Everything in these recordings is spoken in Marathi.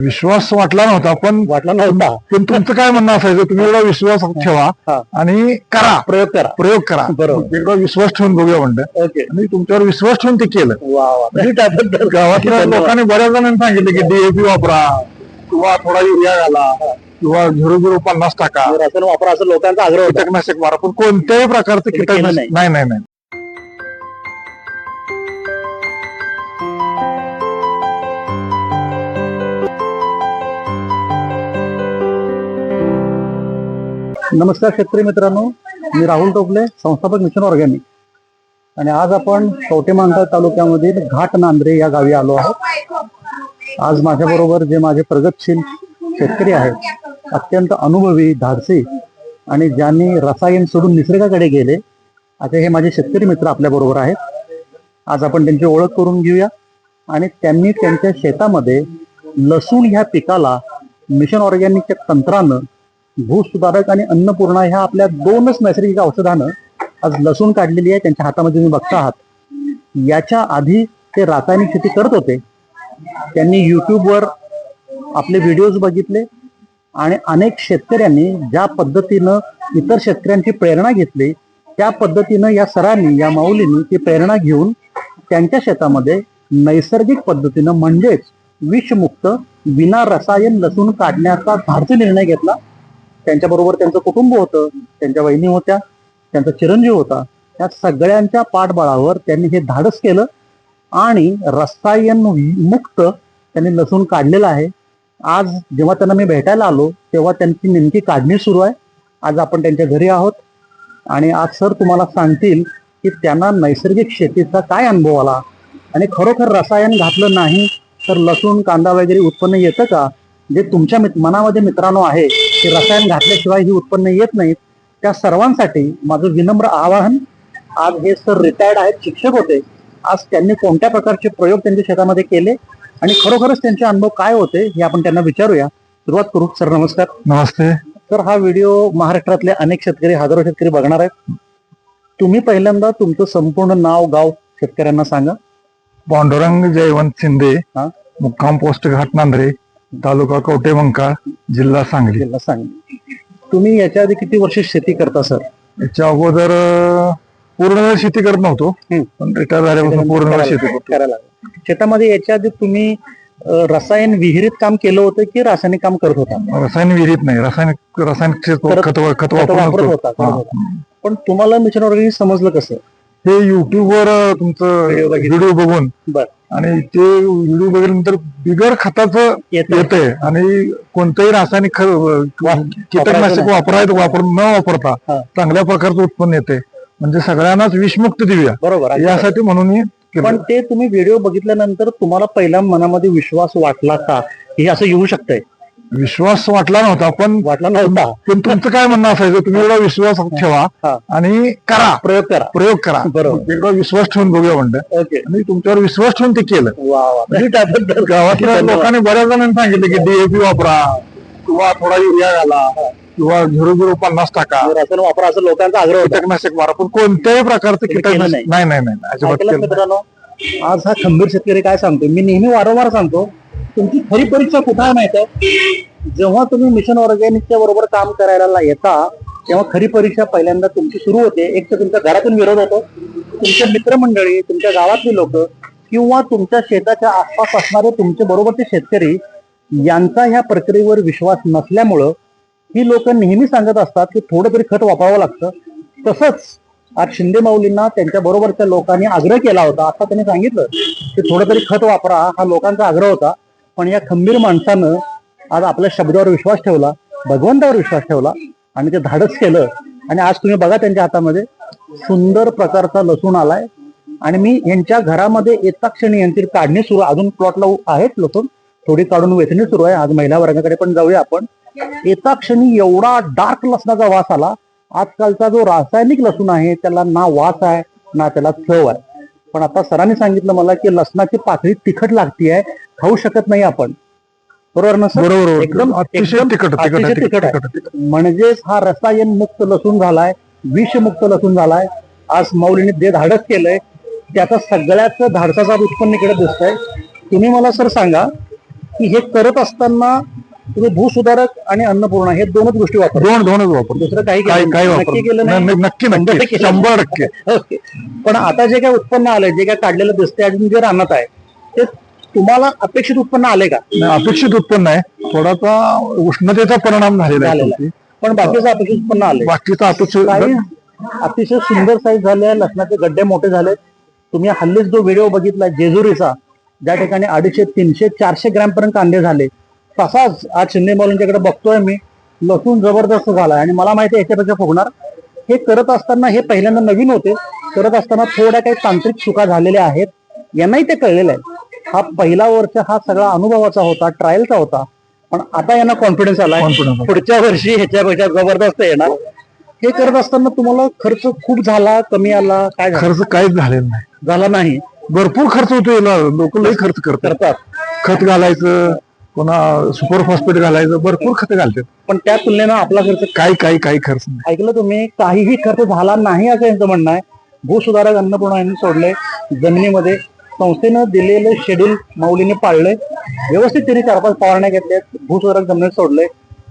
विश्वास वाटला नव्हता पण वाटला नव्हता. पण तुमचं काय म्हणणं असायचं? तुम्ही एवढा विश्वास ठेवा. आणि करा. प्रयोग करा. प्रयोग करा. बरोबर. एकदा विश्वास ठेवून बघूया म्हणलं. ओके. आणि तुमच्यावर विश्वास ठेवून ते केलं. गावातल्या. लोकांनी बऱ्याच जणांनी सांगितलं की डीएपी वापरा किंवा थोडा युरिया घाला किंवा झिरो झिरो पन्नास टाका. वापरा असं लोकांचा आग्रह होता. कीटकनाशक मारा. पण कोणत्याही प्रकारचं कीटकनाशक नाही. नाही नाही. नमस्कार शेतकरी मित्रांनो मी राहुल टोपले संस्थापक मिशन ऑर्गॅनिक. आणि आज आपण कवटेमांकाळ तालुक्यामधील घाट नांद्रे या गावी आलो आहोत. आज माझ्याबरोबर जे माझे प्रगतशील शेतकरी आहेत अत्यंत अनुभवी धाडसी आणि ज्यांनी रसायन सोडून निसर्गाकडे गेले असे हे माझे शेतकरी मित्र आपल्या बरोबर आहेत. आज आपण त्यांची ओळख करून घेऊया आणि त्यांनी त्यांच्या शेतामध्ये लसूण ह्या पिकाला मिशन ऑर्गॅनिकच्या तंत्रानं भूसुधारक आणि अन्नपूर्णा ह्या आपल्या दोनच नैसर्गिक औषधानं आज लसूण काढलेली आहे त्यांच्या हातामध्ये तुम्ही बघता आहात. याच्या आधी ते रासायनिक शेती करत होते. त्यांनी युट्यूबवर आपले व्हिडिओज बघितले आणि अनेक शेतकऱ्यांनी ज्या पद्धतीनं इतर शेतकऱ्यांची प्रेरणा घेतली त्या पद्धतीनं या सरांनी या माऊलींनी ती प्रेरणा घेऊन त्यांच्या शेतामध्ये नैसर्गिक पद्धतीनं म्हणजेच विषमुक्त विना रसायन लसूण काढण्याचा धाडसी निर्णय घेतला. त्यांच्याबरोबर त्यांचं कुटुंब होतं त्यांच्या वहिनी होत्या त्यांचा चिरंजीव होता. त्या सगळ्यांच्या पाठबळावर त्यांनी हे धाडस केलं आणि रसायन मुक्त त्यांनी लसूण काढलेला आहे. आज जेव्हा त्यांना मी भेटायला आलो तेव्हा त्यांची नेमकी काढणी सुरू आहे. आज आपण त्यांच्या घरी आहोत आणि आज सर तुम्हाला सांगतील की त्यांना नैसर्गिक शेतीचा काय अनुभव आला? आणि खरोखर रसायन घातलं नाही तर लसूण कांदा वगैरे उत्पन्न येतं का? जे तुमच्या मनामध्ये मित्रांनो आहे की रसायन घातल्याशिवाय ही उत्पन्न येत नाहीत त्या सर्वांसाठी माझं विनम्र आवाहन आज हे सर रिटायर्ड आहेत शिक्षक होते आज त्यांनी कोणत्या प्रकारचे प्रयोग त्यांच्या शेतामध्ये केले आणि खरोखरच त्यांचे अनुभव काय होते हे आपण त्यांना विचारूया. सुरुवात करू सर नमस्कार. नमस्ते. तर हा व्हिडिओ महाराष्ट्रातले अनेक शेतकरी हजारो शेतकरी बघणार आहेत. तुम्ही पहिल्यांदा तुमचं संपूर्ण नाव गाव शेतकऱ्यांना सांगा. पांडुरंग जयवंत शिंदे हा. मुक्काम पोस्ट घाट नांद्रे तालुका कवटेमंकाळ जिल्हा सांगली. जिल्हा सांगली. तुम्ही याच्या आधी किती वर्ष शेती करता सर? याच्या अगोदर पूर्ण वेळ शेती करत नव्हतो. पण रिटायर झाल्यापासून पूर्ण वेळ शेती करतो. करायला. शेतामध्ये याच्या आधी तुम्ही रसायन विहिरीत काम केलं होतं की रासायनिक काम करत होता? रसायन विहिरीत नाही. रासायनिक रासायनिक खत वापरत. होता. पण तुम्हाला मिशन ऑर्गॅनिक समजलं कसं? हे युट्यूब वर अं, तुमचं. व्हिडिओ बघून आणि ते व्हिडिओ बघितल्यानंतर बिगर खताचं येतं आणि कोणतंही रासायनिक कीटकनाशक. वापरायचं वापर न वापरता. चांगल्या प्रकारचं उत्पन्न येते म्हणजे सगळ्यांनाच विषमुक्त देऊया बरोबर. यासाठी म्हणून. पण ते तुम्ही व्हिडिओ बघितल्यानंतर तुम्हाला पहिल्या मनामध्ये विश्वास वाटला का हे असं येऊ शकतंय विश्वास वाटला नव्हता पण वाटला नव्हता. पण तुमचं काय म्हणणं असायचं? तुम्ही एवढा विश्वास ठेवा. आणि करा. प्रयोग करा. प्रयोग करा. बरोबर. एकदा विश्वास ठेवून बघूया म्हणलं. ओके. आणि तुमच्यावर विश्वास ठेवून ते केलं. म्हणजे गावातल्या. लोकांनी बऱ्याच जणांनी सांगितलं की डीएपी वापरा किंवा थोडा युरिया घाला किंवा झिरो झिरो पन्नास टाका. वापरा असं लोकांचा आग्रह कीटकनाशक मारा पण कोणत्याही प्रकारचं कीटकनाशक नाही. नाही नाही. मित्रांनो? आज हा खंबीर शेतकरी काय सांगतो मी नेहमी वारंवार सांगतो तुमची खरी परीक्षा कुठं आहे माहीत आहे? जेव्हा तुम्ही मिशन ऑर्गॅनिकच्या बरोबर काम करायला येता तेव्हा खरी परीक्षा पहिल्यांदा तुमची सुरू होते. एक तर तुमच्या घरातून विरोध होतो. तुमच्या मित्रमंडळी तुमच्या गावातली लोक किंवा तुमच्या शेताच्या आसपास असणारे तुमचे बरोबरचे शेतकरी यांचा ह्या प्रक्रियेवर विश्वास नसल्यामुळं ही लोक नेहमी सांगत असतात की थोडं तरी खत वापरावं लागतं. तसंच आज शिंदे माऊलींना त्यांच्या बरोबरच्या लोकांनी आग्रह केला होता. आता त्यांनी सांगितलं की थोडं तरी खत वापरा. हा लोकांचा आग्रह होता. पण या खंबीर माणसानं आज आपल्या शब्दावर विश्वास ठेवला भगवंतावर विश्वास ठेवला आणि ते धाडस केलं. आणि आज तुम्ही बघा त्यांच्या हातामध्ये सुंदर प्रकारचा लसूण आलाय. आणि मी यांच्या घरामध्ये येता क्षणी यांची काढणी सुरू अजून प्लॉटला आहेत लसूण थोडी काढून वेचणी सुरू आहे. आज महिला वर्गाकडे पण जाऊया आपण. येता क्षणी एवढा डार्क लसणाचा वास आला. आजकालचा जो रासायनिक लसूण आहे त्याला ना वास आहे ना त्याला चव आहे. पण आता सरांनी सांगितलं मला की लसणाची पातळी तिखट लागती आहे खाऊ शकत नाही आपण. बरोबर ना सर? बरोबर. एकदम अतिशय एकदम तिखट तिखट अतिशय तिखट तिखट आहे. तिखट तिखट. म्हणजेच हा रसायन मुक्त लसूण झालाय विषमुक्त लसूण झालाय. आज माऊलीने जे धाडस केलंय त्याचा सगळ्याच धाडसाचा उत्पन्न इकडे दिसतंय. तुम्ही मला सर सांगा की हे करत असताना तुम्ही भूसुधारक आणि अन्नपूर्णा हे दोनच गोष्टी वापर दोन दोनच वापर दुसरं काही काय केलं काय नाही. वापर नक्की केलं नाही. नाही, नक्की शंभर टक्के. शंभर टक्के. ओके. पण आता जे काय उत्पन्न आलंय जे काय काढलेलं दिसतंय अजून जे राहणार आहे ते तुम्हाला अपेक्षित उत्पन्न आले का? अपेक्षित उत्पन्न आहे. थोडासा उष्णतेचा परिणाम झालेला आहे. पण बाकीचं अपेक्षित उत्पन्न आले बाकीचा अपेक्षित अतिशय सुंदर साईज झाले लसणाचे गड्डे मोठे झाले तुम्ही हल्लीच जो व्हिडिओ बघितला जेजुरीचा ज्या ठिकाणी अडीचशे तीनशे चारशे ग्रॅम पर्यंत कांदे झाले. तसाच आज शिंदे मॉलूंच्याकडे बघतोय मी. लसूण जबरदस्त झाला आणि मला माहिती आहे याच्यापेक्षा फुगणार. हे करत असताना हे पहिल्यांदा नवीन होते. करत असताना थोड्या काही तांत्रिक चुका झालेल्या आहेत. यांनाही ते कळलेलं आहे. हा पहिला वर्ष हा सगळा अनुभवाचा होता ट्रायलचा होता. पण आता यांना कॉन्फिडन्स आला Confidence. पुढच्या वर्षी ह्याच्यापेक्षा जबरदस्त येणार. हे करत असताना तुम्हाला खर्च खूप झाला कमी आला काय झालं? खर्च काहीच झालेला नाही. झाला नाही. भरपूर खर्च होतो याला लोक लई खर्च करतात. करतात. खत घालायचं पुन्हा सुपर फॉस्फेट घालायचं भरपूर खत घालतात. पण त्या तुलनेनं आपला खर्च काही काही काही खर्च नाही. ऐकलं तुम्ही? काहीही खर्च झाला नाही असं यांचं म्हणणं आहे. भूसुधारक अन्नपूर्णा यांनी सोडले. जमिनीमध्ये संस्थेनं दिलेलं शेड्यूल माऊलीने पाळलंय. व्यवस्थित त्यांनी चार पाच फवारण्या घेतल्यात भूसुधारक जमिनीत सोडले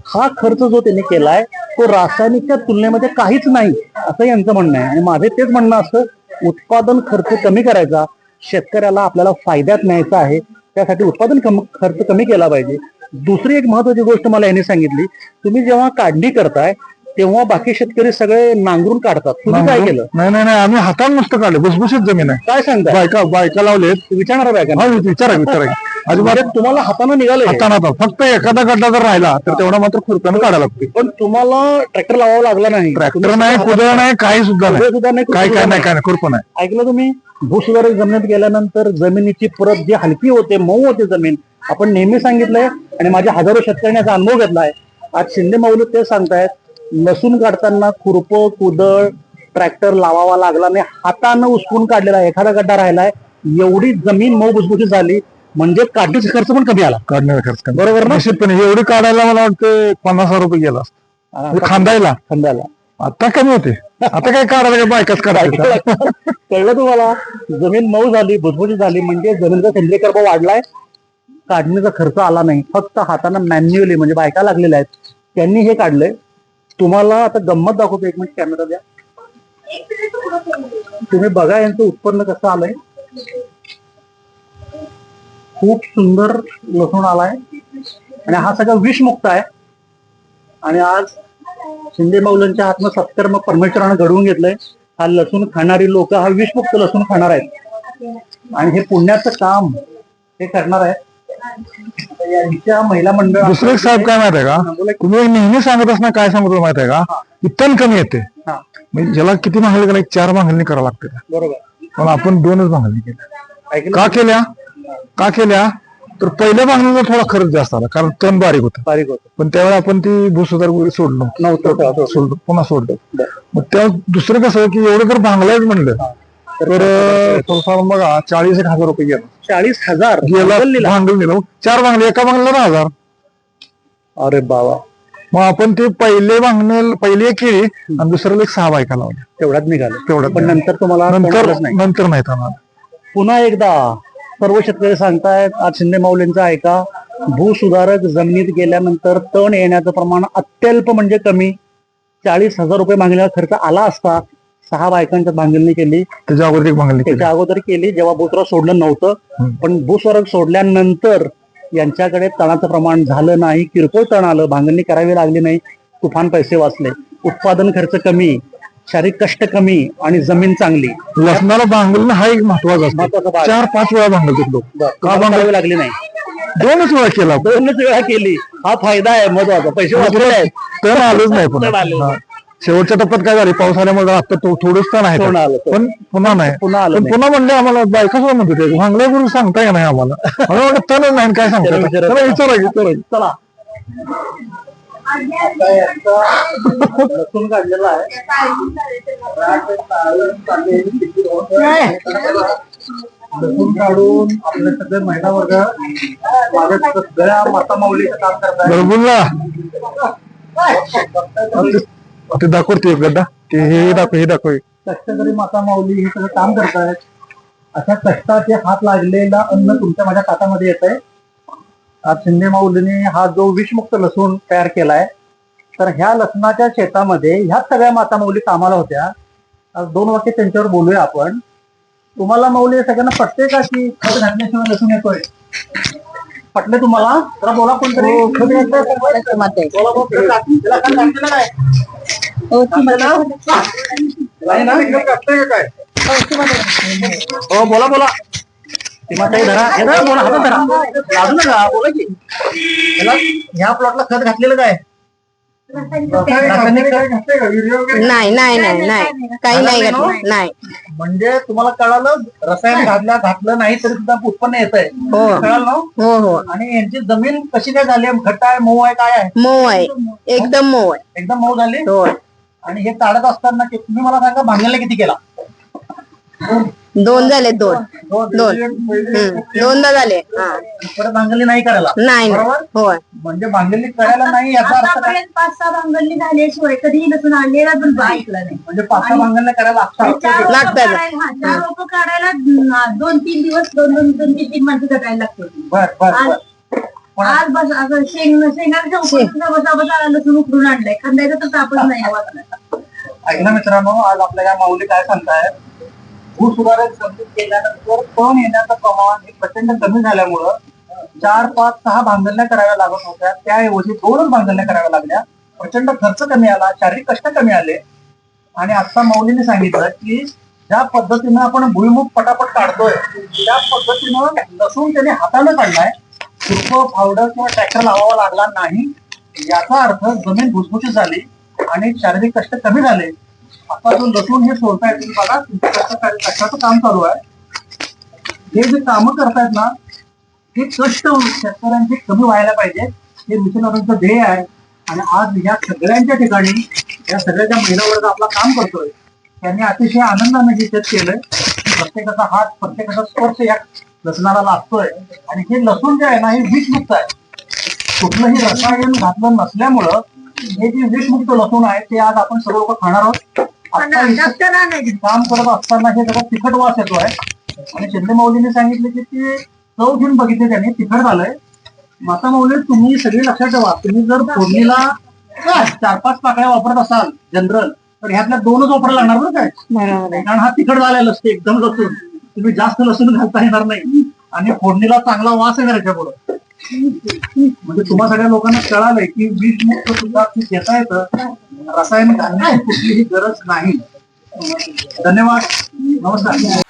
हा खर्च जो त्यांनी केलाय तो रासायनिकच्या तुलनेमध्ये काहीच नाही असं यांचं म्हणणं आहे. आणि माझे तेच म्हणणं असतं उत्पादन खर्च कमी करायचा शेतकऱ्याला आपल्याला फायद्यात न्यायचा आहे त्यासाठी उत्पादन कम- खर्च कमी केला पाहिजे. दुसरी एक महत्वाची गोष्ट मला यांनी सांगितली तुम्ही जेव्हा काढणी करताय तेव्हा बाकी शेतकरी सगळे नांगरून काढतात. तुम्ही काय केलं? नाही नाही नाही आम्ही हाताने नुसतं काढले. भुसभुशीत जमीन आहे. काय सांगताय? बायका बायका लावलेत. विचारणार आहे का हा विचारा विचारा. अजिबात अरे तुम्हाला हाताने निघाले हाताने हातात फक्त एखादा गड्डा जर राहिला तर तेवढा मात्र खुरप्यानं काढायला लागते पण तुम्हाला ट्रॅक्टर लावावा लागला नाही. ट्रॅक्टर नाही कुदळ नाही काही सुद्धा नाही. सुद्धा नाही, काय काय नाही. काय नाही खुरपं नाही. ऐकलं तुम्ही? भूसुधारक जमिनीत गेल्यानंतर जमिनीची परत जी हलकी होते मऊ होते जमीन आपण नेहमी सांगितलंय आणि माझ्या हजारो शेतकऱ्यांनी याचा अनुभव घेतलाय. आज शिंदे माऊली ते सांगतायत लसूण काढताना खुरप कुदळ ट्रॅक्टर लावावा लागला नाही हातानं उचकून काढलेला आहे. एखादा गड्डा राहिलाय एवढी जमीन मऊ भुसभुशीत झाली म्हणजे काढणीचा खर्च पण कमी आला. काढण्याचा खर्च कमी. बरोबर ना? निश्चितपणे एवढी काढायला मला वाटतं पन्नास हजार रुपये गेला असता. म्हणजे खांदायला. खंडाला आता कमी होते. आता काय काढायला काय बायकाच काढायचं कळलं तुम्हाला? जमीन मऊ झाली भुसभुशीत झाली म्हणजे जमिनीचा सेंद्रिय कर्ब वाढलाय. काढणीचा खर्च आला नाही. फक्त हाताने मॅन्युअली म्हणजे बायका लागलेल्या आहेत त्यांनी हे काढलंय. तुम्हाला आता गंमत दाखवतो एक मिनिट कॅमेरा द्या. तुम्ही बघा यांचं उत्पन्न कसं आलंय. खूप सुंदर लसूण आलाय. आणि हा सगळा विषमुक्त आहे. आणि आज शिंदे माऊलांच्या हातनं सत्कर्म परमेश्वरानं घडवून घेतलंय. हा लसूण खाणारी लोक हा विषमुक्त लसूण खाणार आहेत. आणि हे पुण्याचं काम हे करणार आहेत. यांच्या महिला मंडळ दुसरं एक साहेब काय माहीत आहे का? तुम्ही नेहमी सांगत असणार काय सांगतो माहीत आहे का? तण कमी येते. म्हणजे ज्याला किती भांगली केला एक चार भांगलणी करावं लागते. बरोबर. पण आपण दोनच भांगलणी केल्या का केल्या? का केल्या? तर पहिल्या भांगणीला थोडा खर्च जास्त आला कारण तण बारीक होतं. बारीक होत. पण त्यावेळी आपण ती भूसुधार वगैरे सोडलो. नव्हतं. सोडलो. पुन्हा सोडलो. मग त्या दुसरं कसं की एवढं जर भांगलायच म्हणलं तर थोडंफार बघा चाळीस एक हजार रुपये गेला. चाळीस हजार? गेला. भांगल दिलं चार भांगले एका भांगला दहा हजार. अरे बाबा. मग आपण ते पहिले भांगणे पहिले एक केली आणि दुसऱ्याला एक सहा बायका लावल्या. तेवढ्यात निघालं. तेवढ्यात पण नंतर तुम्हाला नंतर कोणालाच नाही. नंतर नाही थांबणार. पुन्हा एकदा सर्व शेतकरी सांगतायत आज शिंदे माऊलींचा ऐका भूसुधारक जमिनीत गेल्यानंतर तण येण्याचं प्रमाण अत्यल्प म्हणजे कमी. चाळीस हजार रुपये मागण्याचा खर्च आला असता सहा बायकांच्या बांधणी केली. त्याच्या अगोदर एक भांगली केली. त्याच्या अगोदर केली जेव्हा भूसुधारक सोडलं नव्हतं. पण भूस्वरक सोडल्यानंतर यांच्याकडे तणाचं प्रमाण झालं नाही किरकोळ तण आलं भांगणी करावी लागली नाही तुफान पैसे वाचले उत्पादन खर्च कमी शारीरिक कष्ट कमी आणि जमीन चांगली. लसणाला भांगलणं हा एक महत्त्वाचा. चार पाच वेळा भांगलतात लोक का करावी लागली नाही. दोनच वेळा केला दोनच वेळा केली. हा फायदा आहे महत्त्वाचा पैसे वाचले आहेत. तण आलंच नाही. हा. शेवटच्या टप्प्यात काय झाले? पाऊस आल्यामुळे आता तो थोडंच तण आहे. पण पुन्हा नाही. पुन्हा. पुन्हा म्हणले आम्हाला बायका सुद्धा म्हणत होते भांगल्यावरून सांगता का नाही आम्हाला? मला वाटतं तण नाही काय सांगता विचारा. विचारा. चला. लसूण काढलेला आहे. लसूण काढून आपले सगळे महिला वर्ग सगळ्या माता माऊलीचं काम बोलला. ते दाखवते एक गड्डा ते हे दाखव हे दाखव. कष्टकरी माता माऊली हे सगळं काम करतायत. अशा कष्टाचे हात लागलेला अन्न तुमच्या माझ्या हातामध्ये येत आहे आज शिंदे माऊलीने हा जो विषमुक्त लसूण तयार केलाय तर ह्या लसणाच्या शेतामध्ये ह्याच सगळ्या माता माऊली कामाला होत्या. आज दोन वाक्य त्यांच्यावर बोलूया आपण. तुम्हाला माऊली हे सगळ्यांना पटते का की खत घातल्याशिवाय लसूण येतोय? पटले तुम्हाला? जरा बोला कोणतरी. हो, बोला, त्याला काय? काय हो बोला बोला. सीमाताई धरा. हे धरा बोला हातात धरा. लाजू नका बोला की. त्याला ह्या प्लॉटला खत घातलेलं काय रासायनिक खत नाही नाही नाही. नाही. काही नाही घातलं. नाही. म्हणजे तुम्हाला कळालं रसायन घातल्या घातलं नाही तरी सुद्धा उत्पन्न येत आहे हो. कळालं ना? हो हो. आणि यांची जमीन कशी काय झाली? आहे? घट्ट आहे मऊ आहे काय आहे? मऊ आहे. एकदम मऊ आहे. एकदम मऊ झाली? हो. आणि हे काढत असताना की- तुम्ही मला सांगा भांगल्याला किती केला? दोन झाले दोन. दोन. हम्म. दोनदा झाले. हा. परत भांगली नाही करायला. नाही बरोबर? नाही होय. म्हणजे भांगली करायला नाही याचा अर्थ काय? आतापर्यंत पाच सहा भांगरणी झाल्याशिवाय कधीही लसूण आणलेला पण ऐकलं नाही. म्हणजे पाच सहा भांगल्या करायला लागतात चार रोपं लागतात. काढायला- हा, चार रोपं काढायला अं, दोन तीन दिवस दोन दोन दोन तीन तीन माणसं जगायला लागते बर बर आज बस असं शेंग शेंगाच्या बसा बसा लसूण उकरून आणलंय. खांद्याचा तर तापच नाही वाटलं ऐकलं मित्रांनो आज आपल्या या माऊली काय सांगतायत भूसुधारक जमीन केल्यानंतर पण येण्याचं प्रमाण हे प्रचंड कमी झाल्यामुळं चार पाच सहा भांगरण्या कराव्या लागत होत्या. त्याऐवजी दोनच भांगरण्या कराव्या लागल्या. प्रचंड खर्च कमी आला शारीरिक कष्ट कमी आले. आणि आता माऊलीने सांगितलं की ज्या पद्धतीनं आपण भुईमुग पटापट काढतोय त्या पद्धतीनं लसूण त्याने हाताने काढलाय. खुरपं फावडं किंवा ट्रॅक्टर लावावा लागला नाही. याचा अर्थ जमीन भुसभुशीत झाली. आणि शारीरिक कष्ट कमी झाले. आता जो लसूण हे सोडतायत तुम्ही बघा तुमचं कष्ट कष्टाचं काम चालू आहे. हे जे कामं करतायत ना हे कष्ट शेतकऱ्यांचे कमी व्हायला पाहिजे. हे मिशनचं ध्येय आहे. आणि आज या सगळ्यांच्या ठिकाणी या सगळ्याच्या महिलावर महिला वर्ग आपला काम करतोय. त्यांनी अतिशय आनंदाने हे शेत केलंय. प्रत्येकाचा हात प्रत्येकाचा स्पर्श या लसणाला लागतोय. आणि हे लसूण जे आहे ना हे विषमुक्त आहे. कुठलंही रसायन घातलं नसल्यामुळं हे जे विषमुक्त लसूण आहे ते आज आपण सर्व लोक खाणार आहोत. आता इथं काम करत असताना हे जरा तिखट वास येतोय. आणि शिंदे माऊलीने सांगितले की ते चव घेऊन बघितले त्यांनी तिखट झालंय. माता माऊली तुम्ही सगळे लक्षात ठेवा. तुम्ही जर फोडणीला चार पाच पाकळ्या वापरत असाल जनरल तर ह्यातल्या दोनच वापरायला लागणार बरं काय? आहे. कारण हा तिखट झालेला असते एकदम लसूण. तुम्ही जास्त लसूण घालता येणार नाही. आणि फोडणीला चांगला वास येणार याच्या पुढं म्हणजे तुम्हा सगळ्या लोकांना कळालंय की वीज मुक्त सुद्धा घेता येतं. रसायन घालण्याची कुठलीही गरज नाही. धन्यवाद. नमस्कार.